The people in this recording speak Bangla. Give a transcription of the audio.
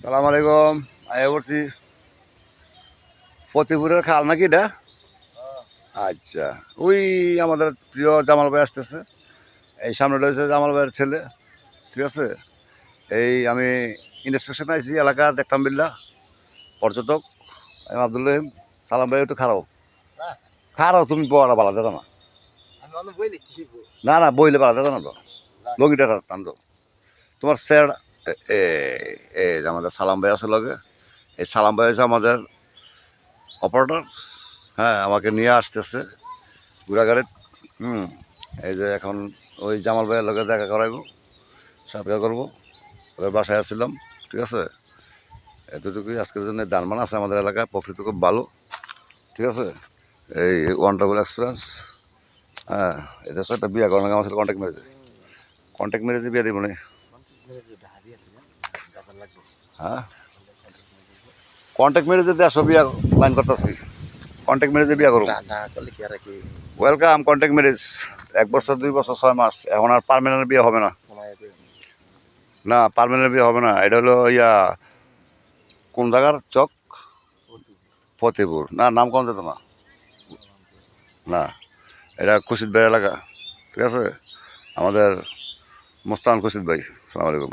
সালাম আলাইকুম। আয়া করছি ফতেপুরের খাল নাকি এটা? আচ্ছা। ওই আমাদের প্রিয় জামাল ভাই আসতেছে। এই সামনে রয়েছে জামাল ভাইয়ের ছেলে। ঠিক আছে? এই আমি ইন্সপেকশন আইছি এলাকা দেখতাম বিল্লা পর্যটক। আমি আব্দুল রহিম। সালাম ভাই একটু খারাপ খারাপ তুমি বড় বালা দেতো না। না না বইলে বালা দেতো না তো। লগিটা টান তো তোমার স্যার এই আমাদের সালাম ভাই আছে লগে এই সালাম ভাই আছে আমাদের অপারেটর হ্যাঁ আমাকে নিয়ে আসতেছে ঘোরাগাড়িত হুম, এই যে এখন ওই জামাল ভাইয়ের লগে দেখা করাইবো, সাতগা করব। ওদের বাসায় আসছিলাম, ঠিক আছে? এতটুকুই আজকের জন্য দানমান আছে আমাদের এলাকায়, প্রকৃতি খুব ভালো, ঠিক আছে? এই ওয়ান্ডারফুল এক্সপিরিয়েন্স হ্যাঁ এদের সাথে একটা বিয়ে করানো আমার সাথে কন্ট্যাক্ট মেরেছে কন্ট্যাক্ট মেরেছে বিয়ে দিব না। হ্যাঁ। কন্ট্যাক্ট মেরেজে দেড়শো বিয়া লাইন করতেছি। কন্ট্যাক্ট মেরেজে বিয়া করব ওয়েলকাম কন্ট্যাক্ট ম্যারেজ এক বছর দুই বছর ছয় মাস। এখন আর পার্মানেন্ট বিয়ে হবে না। না পার্মানেন্ট বিয়ে হবে না। এটা হলো ইয়া কোন জায়গার? চক? ফতেপুর। না নাম কম যেত না। না এটা খুশিদ ভাই এলাকা। ঠিক আছে? আমাদের মোস্তান খুশিদ ভাই সালাম